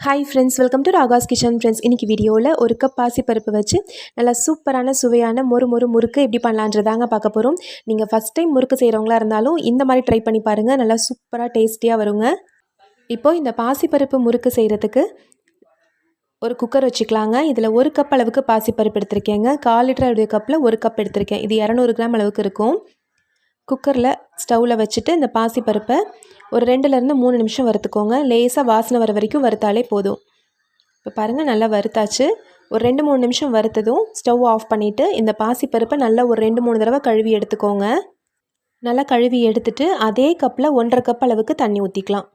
Hi friends welcome to Raga's kitchen friends இன்றைக்கி வீடியோவில் ஒரு கப் பாசிப்பருப்பு வச்சு நல்லா சூப்பரான சுவையான மொறு மொறு முறுக்கு எப்படி பண்ணலான்றதாங்க பார்க்க போகிறோம் நீங்கள் ஃபஸ்ட் டைம் முறுக்கு செய்கிறவங்களா இருந்தாலும் இந்த மாதிரி ட்ரை பண்ணி பாருங்கள் நல்லா சூப்பராக டேஸ்டியாக வருங்க. இப்போது இந்த பாசிப்பருப்பு முறுக்கு செய்கிறதுக்கு ஒரு குக்கர் வச்சுக்கலாங்க. இதில் ஒரு கப் அளவுக்கு பாசிப்பருப்பு எடுத்திருக்கேங்க. கால் லிட்டர் உடைய கப்பில் ஒரு கப் எடுத்திருக்கேன். இது இரநூறு கிராம் அளவுக்கு இருக்கும். குக்கரில் ஸ்டவ்வில் வச்சுட்டு இந்த பாசிப்பருப்பை ஒரு ரெண்டுலேருந்து மூணு நிமிஷம் வறுத்துக்கோங்க. லேசாக வாசனை வர வரைக்கும் வறுத்தாலே போதும். இப்போ பாருங்கள் நல்லா வறுத்தாச்சு. ஒரு ரெண்டு மூணு நிமிஷம் வறுத்ததும் ஸ்டவ் ஆஃப் பண்ணிவிட்டு இந்த பாசிப்பருப்பை நல்லா ஒரு ரெண்டு மூணு தடவை கழுவி எடுத்துக்கோங்க. நல்லா கழுவி எடுத்துட்டு அதே கப்பில் ஒன்றரை கப் அளவுக்கு தண்ணி ஊற்றிக்கலாம்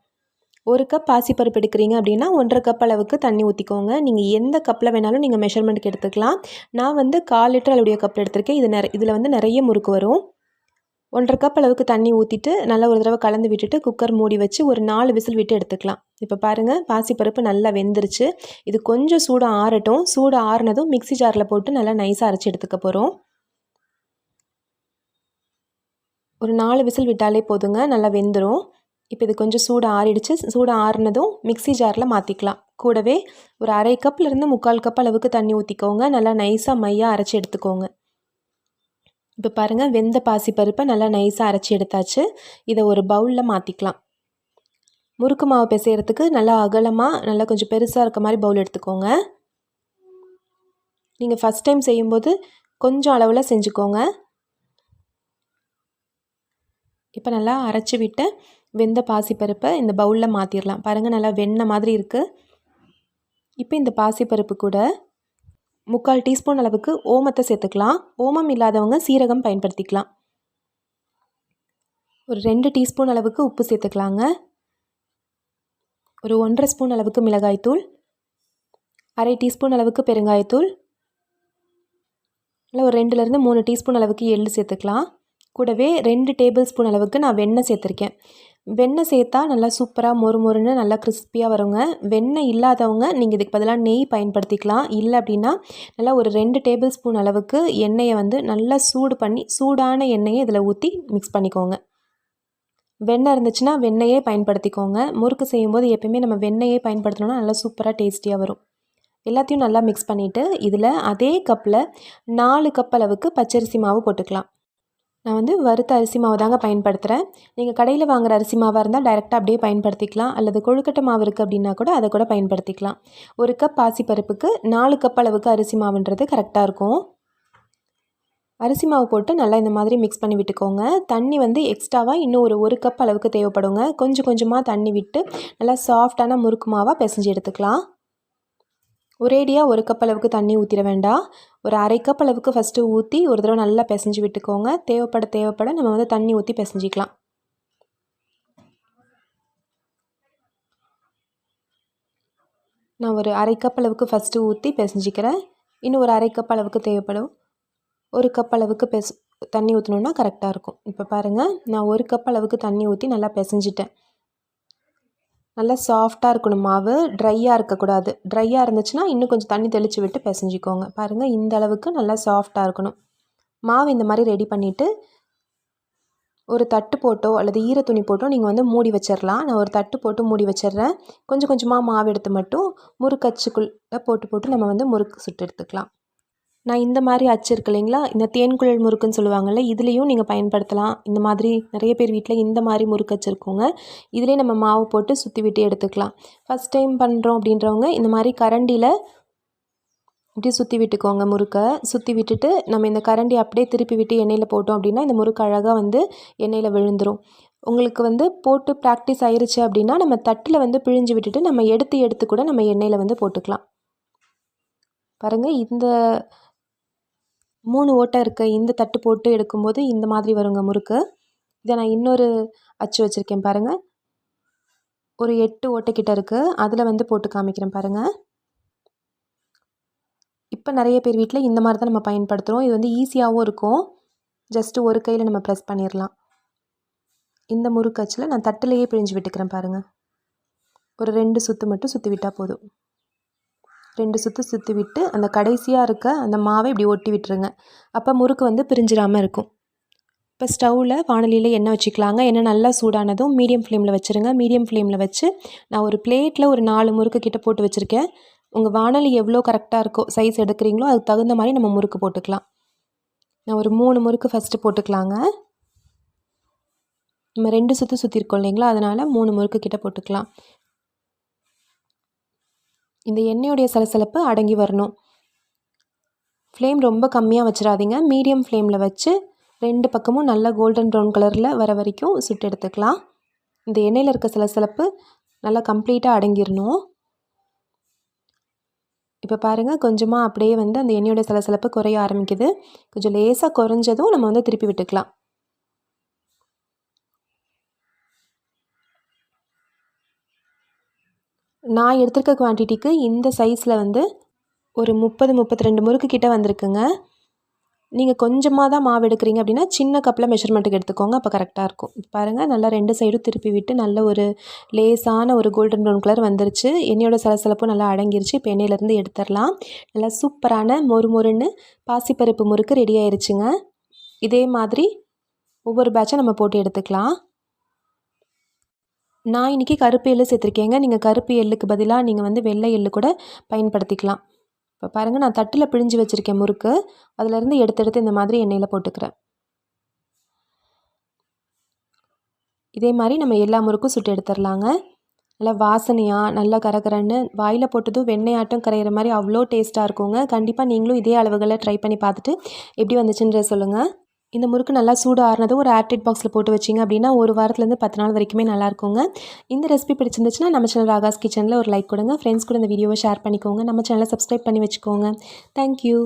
ஒரு கப் பாசிப்பருப்பு எடுக்கிறீங்க அப்படின்னா ஒன்றரை கப் அளவுக்கு தண்ணி ஊற்றிக்கோங்க நீங்கள் எந்த கப்பில் வேணாலும் நீங்கள் மெஷர்மெண்ட்டுக்கு எடுத்துக்கலாம். நான் வந்து கால் லிட்டர் அளவுடைய கப்பில் எடுத்திருக்கேன். இது நிற இதில் வந்து நிறைய முறுக்கு வரும். ஒன்றரை கப் அளவுக்கு தண்ணி ஊற்றிட்டு நல்லா ஒரு தடவை கலந்து விட்டுட்டு குக்கர் மூடி வச்சு ஒரு நாலு விசில் விட்டு எடுத்துக்கலாம். இப்போ பாருங்கள் பாசிப்பருப்பு நல்லா வெந்துருச்சு. இது கொஞ்சம் சூடு ஆறட்டும். சூடு ஆறுனதும் மிக்சி ஜாரில் போட்டு நல்லா நைஸாக அரைச்சி எடுத்துக்க போகிறோம் ஒரு நாலு விசில் விட்டாலே போதுங்க நல்லா வெந்துடும் இப்போ இது கொஞ்சம் சூடு ஆறிடுச்சு. சூடு ஆறுனதும் மிக்சி ஜாரில் மாற்றிக்கலாம் கூடவே ஒரு அரை கப்லேருந்து முக்கால் கப் அளவுக்கு தண்ணி ஊற்றிக்கோங்க நல்லா நைஸாக மையாக அரைச்சி எடுத்துக்கோங்க. இப்போ பாருங்கள் வெந்த பாசி பருப்பை நல்லா நைஸாக அரைச்சி எடுத்தாச்சு. இதை ஒரு பவுலில் மாற்றிக்கலாம் முறுக்கு மாவு பிசைகிறதுக்கு நல்லா அகலமாக நல்லா கொஞ்சம் பெருசாக இருக்க மாதிரி பவுல் எடுத்துக்கோங்க. நீங்கள் ஃபஸ்ட் டைம் செய்யும்போது கொஞ்சம் அளவில் செஞ்சுக்கோங்க. இப்போ நல்லா அரைச்சி விட்ட வெந்த பாசிப்பருப்பை இந்த பவுலில் மாற்றிடலாம் பாருங்கள் நல்லா வெண்ணெய் மாதிரி இருக்குது இப்போ இந்த பாசிப்பருப்பு கூட முக்கால் டீஸ்பூன் அளவுக்கு ஓமத்தை சேர்த்துக்கலாம். ஓமம் இல்லாதவங்க சீரகம் பயன்படுத்திக்கலாம். ஒரு ரெண்டு டீஸ்பூன் அளவுக்கு உப்பு சேர்த்துக்கலாங்க. ஒரு ஒன்றரை ஸ்பூன் அளவுக்கு மிளகாய்த்தூள். அரை டீஸ்பூன் அளவுக்கு பெருங்காயத்தூள். இல்லை ஒரு ரெண்டுலேருந்து மூணு டீஸ்பூன் அளவுக்கு எள்ளு சேர்த்துக்கலாம். கூடவே ரெண்டு டேபிள் ஸ்பூன் அளவுக்கு நான் வெண்ணெய் சேர்த்துருக்கேன். வெண்ணெய் சேர்த்தா நல்லா சூப்பராக மொறு மொறுன்னு நல்லா கிறிஸ்பியாக வருங்க. வெண்ணெய் இல்லாதவங்க நீங்கள் இதுக்கு பதிலாக நெய் பயன்படுத்திக்கலாம். இல்லை அப்படின்னா நல்லா ஒரு ரெண்டு டேபிள் ஸ்பூன் அளவுக்கு எண்ணெயை வந்து நல்லா சூடு பண்ணி சூடான எண்ணெயை இதில் ஊற்றி மிக்ஸ் பண்ணிக்கோங்க. வெண்ணெய் இருந்துச்சுன்னா வெண்ணெயே பயன்படுத்திக்கோங்க. முறுக்கு செய்யும்போது எப்பயுமே நம்ம வெண்ணெயே பயன்படுத்தினோன்னா நல்லா சூப்பராக டேஸ்டியாக வரும். எல்லாத்தையும் நல்லா மிக்ஸ் பண்ணிவிட்டு இதில் அதே கப்பில் நாலு கப் அளவுக்கு பச்சரிசி மாவு போட்டுக்கலாம். நான் வந்து வறுத்த அரிசி மாவு தாங்க பயன்படுத்துகிறேன் நீங்கள் கடையில் வாங்குகிற அரிசி மாவாக இருந்தால் டைரெக்டாக அப்படியே பயன்படுத்திக்கலாம். அல்லது கொழுக்கட்டை மாவு இருக்குது அப்படின்னா கூட அதை கூட பயன்படுத்திக்கலாம். ஒரு கப் பாசிப்பருப்புக்கு நாலு கப் அளவுக்கு அரிசி மாவுன்றது கரெக்டாக இருக்கும். அரிசி மாவு போட்டு நல்லா இந்த மாதிரி மிக்ஸ் பண்ணி விட்டுக்கோங்க. தண்ணி வந்து எக்ஸ்ட்ராவாக இன்னும் ஒரு ஒரு கப் அளவுக்கு தேவைப்படுங்க. கொஞ்சம் கொஞ்சமாக தண்ணி விட்டு நல்லா சாஃப்டான முறுக்கு மாவாக பிசைஞ்சு எடுத்துக்கலாம். ஒரேடியாக ஒரு கப் அளவுக்கு தண்ணி ஊற்றிட வேண்டாம் ஒரு அரை கப் அளவுக்கு ஃபஸ்ட்டு ஊற்றி ஒரு தடவை நல்லா பிசைஞ்சு விட்டுக்கோங்க. தேவைப்பட தேவைப்பட நம்ம வந்து தண்ணி ஊற்றி பிசைஞ்சிக்கலாம். நான் ஒரு அரை கப் அளவுக்கு ஃபஸ்ட்டு ஊற்றி பிசைஞ்சிக்கிறேன். இன்னும் ஒரு அரை கப் அளவுக்கு தேவைப்படும். ஒரு கப் அளவுக்கு பெஸ் தண்ணி ஊற்றணுன்னா கரெக்டாக இருக்கும். இப்போ பாருங்கள் நான் ஒரு கப் அளவுக்கு தண்ணி ஊற்றி நல்லா பிசைஞ்சிட்டேன். நல்லா சாஃப்டாக இருக்கணும். மாவு ட்ரையாக இருக்கக்கூடாது. ட்ரையாக இருந்துச்சுன்னா இன்னும் கொஞ்சம் தண்ணி தெளித்து விட்டு பிசைஞ்சிக்கோங்க. பாருங்கள் இந்த அளவுக்கு நல்லா சாஃப்டாக இருக்கணும். மாவு இந்த மாதிரி ரெடி பண்ணிவிட்டு ஒரு தட்டு போட்டோ அல்லது ஈர துணி போட்டோ நீங்கள் வந்து மூடி வச்சிடலாம் நான் ஒரு தட்டு போட்டு மூடி வச்சிடுறேன் கொஞ்சம் கொஞ்சமாக மாவு எடுத்து மட்டும் முறுக்கச்சுக்குள்ளே போட்டு போட்டு நம்ம வந்து முறுக்கு சுட்டு எடுத்துக்கலாம். நான் இந்த மாதிரி அச்சு இருக்கு இல்லைங்களா? இந்த தேன்குழல் முறுக்குன்னு சொல்லுவாங்கள்ல இதுலேயும் நீங்கள் பயன்படுத்தலாம். இந்த மாதிரி நிறைய பேர் வீட்டில் இந்த மாதிரி முறுக்கு அச்சு இருக்குங்க இதிலே நம்ம மாவு போட்டு சுற்றி விட்டு எடுத்துக்கலாம். ஃபஸ்ட் டைம் பண்ணுறோம் அப்படின்றவங்க இந்த மாதிரி கரண்டியில் இப்படி சுற்றி விட்டுக்கோங்க முறுக்கை. சுற்றி விட்டுட்டு நம்ம இந்த கரண்டி அப்படியே திருப்பி விட்டு எண்ணெயில் போட்டோம் அப்படின்னா இந்த முறுக்கு அழகாக வந்து எண்ணெயில் விழுந்துடும் உங்களுக்கு வந்து போட்டு ப்ராக்டிஸ் ஆயிருச்சு அப்படின்னா நம்ம தட்டில் வந்து பிழிஞ்சு விட்டுட்டு நம்ம எடுத்து எடுத்து கூட நம்ம எண்ணெயில் வந்து போட்டுக்கலாம். பாருங்கள் இந்த மூணு ஓட்டை இருக்க இந்த தட்டு போட்டு எடுக்கும்போது இந்த மாதிரி வருங்க முறுக்கு. இதை நான் இன்னொரு அச்சு வச்சுருக்கேன் பாருங்கள் ஒரு எட்டு ஓட்டைக்கிட்ட இருக்குது அதில் வந்து போட்டு காமிக்கிறேன் பாருங்கள் இப்போ நிறைய பேர் வீட்டில் இந்த மாதிரி தான் நம்ம பயன்படுத்துகிறோம் இது வந்து ஈஸியாகவும் இருக்கும். ஜஸ்ட்டு ஒரு கையில் நம்ம ப்ரெஸ் பண்ணிடலாம் இந்த முறுக்கு அச்சில் நான் தட்டிலேயே பிழிஞ்சு விட்டுக்கிறேன் பாருங்கள் ஒரு ரெண்டு சுற்று மட்டும் சுற்றி விட்டால் போதும். ரெண்டு சுற்று சுற்றி விட்டு அந்த கடைசியாக இருக்க அந்த மாவை இப்படி ஒட்டி விட்டுருங்க. அப்போ முறுக்கு வந்து பிரிஞ்சிடாமல் இருக்கும். இப்போ ஸ்டவ்வில் வானலியில் எண்ணெய் வச்சுக்கலாங்க. எண்ணெய் நல்லா சூடானதும் மீடியம் ஃப்ளேமில் வச்சுருங்க. மீடியம் ஃப்ளேமில் வச்சு நான் ஒரு பிளேட்டில் ஒரு நாலு முறுக்கு கிட்ட போட்டு வச்சுருக்கேன். உங்கள் வானலி எவ்வளோ கரெக்டாக இருக்கோ சைஸ் எடுக்கிறீங்களோ அதுக்கு தகுந்த மாதிரி நம்ம முறுக்கு போட்டுக்கலாம். நான் ஒரு மூணு முறுக்கு ஃபஸ்ட்டு போட்டுக்கலாங்க. நம்ம ரெண்டு சுற்று சுற்றிருக்கோம் இல்லைங்களா? அதனால் மூணு முறுக்கு கிட்ட போட்டுக்கலாம். இந்த எண்ணெயுடைய சலசலப்பு அடங்கி வரணும். ஃப்ளேம் ரொம்ப கம்மியாக வச்சிடாதீங்க. மீடியம் ஃப்ளேமில் வச்சு ரெண்டு பக்கமும் நல்லா கோல்டன் ப்ரௌன் கலரில் வர வரைக்கும் சுட்டு எடுத்துக்கலாம். இந்த எண்ணெயில் இருக்க சலசலப்பு நல்லா கம்ப்ளீட்டாக அடங்கிடணும் இப்போ பாருங்கள் கொஞ்சமாக அப்படியே வந்து அந்த எண்ணெயோட சலசலப்பு குறைய ஆரம்பிக்குது. கொஞ்சம் லேசாக குறைஞ்சதும் நம்ம வந்து திருப்பி விட்டுக்கலாம். நான் எடுத்திருக்க குவான்டிட்டிக்கு இந்த சைஸில் வந்து ஒரு முப்பது முப்பத்தி ரெண்டு முறுக்கு கிட்டே வந்திருக்குங்க. நீங்கள் கொஞ்சமாக தான் மாவு எடுக்கிறீங்க அப்படின்னா சின்ன கப்பில் மெஷர்மெண்ட்டுக்கு எடுத்துக்கோங்க. அப்போ கரெக்டாக இருக்கும். பாருங்கள் நல்லா ரெண்டு சைடும் திருப்பி விட்டு நல்ல ஒரு லேசான ஒரு கோல்டன் ப்ரௌன் கலர் வந்துருச்சு. எண்ணெயோட சலசலப்பும் நல்லா அடங்கிருச்சு. இப்போ எண்ணெயிலேருந்து எடுத்துடலாம். நல்லா சூப்பரான மொறு மொறுன்னு பாசிப்பருப்பு முறுக்கு ரெடி ஆயிருச்சுங்க. இதே மாதிரி ஒவ்வொரு பேட்சும் நம்ம போட்டு எடுத்துக்கலாம். நான் இன்றைக்கி கருப்பு எள்ளு சேர்த்துருக்கேங்க. நீங்கள் கருப்பு எள்ளுக்கு பதிலாக நீங்கள் வந்து வெள்ளை எள்ளு கூட பயன்படுத்திக்கலாம். இப்போ பாருங்கள் நான் தட்டில் பிழிஞ்சு வச்சுருக்கேன் முறுக்கு அதிலேருந்து எடுத்தெடுத்து இந்த மாதிரி எண்ணெயில் போட்டுக்கிறேன். இதே மாதிரி நம்ம எல்லா முறுக்கும் சுட்டு எடுத்துடலாங்க நல்லா வாசனையாக நல்லா கரகரன்னு வாயில் போட்டதும் வெண்ணையாட்டம் கரையிற மாதிரி அவ்வளோ டேஸ்ட்டாக இருக்குங்க. கண்டிப்பாக நீங்களும் இதே அளவுகளை ட்ரை பண்ணி பார்த்துட்டு எப்படி வந்துச்சுன்ற சொல்லுங்கள் இந்த முறுக்கு நல்லா சூடு ஆறுனதும் ஒரு ஏர்டைட் பாக்ஸில் போட்டு வச்சிங்க. அப்படின்னா ஒரு வாரத்துலேருந்து பத்து நாள் வரைக்குமே நல்லா இருக்குங்க. இந்த ரெசிபி பிடிச்சிருந்துச்சுன்னா நம்ம சேனல் ராகாஸ் கிச்சனில் ஒரு லைக் கொடுங்க. ஃப்ரெண்ட்ஸ் கூட இந்த வீடியோவை ஷேர் பண்ணிக்கோங்க. நம்ம சேனலை சப்ஸ்கிரைப் பண்ணி வச்சுக்கோங்க. தேங்க்யூ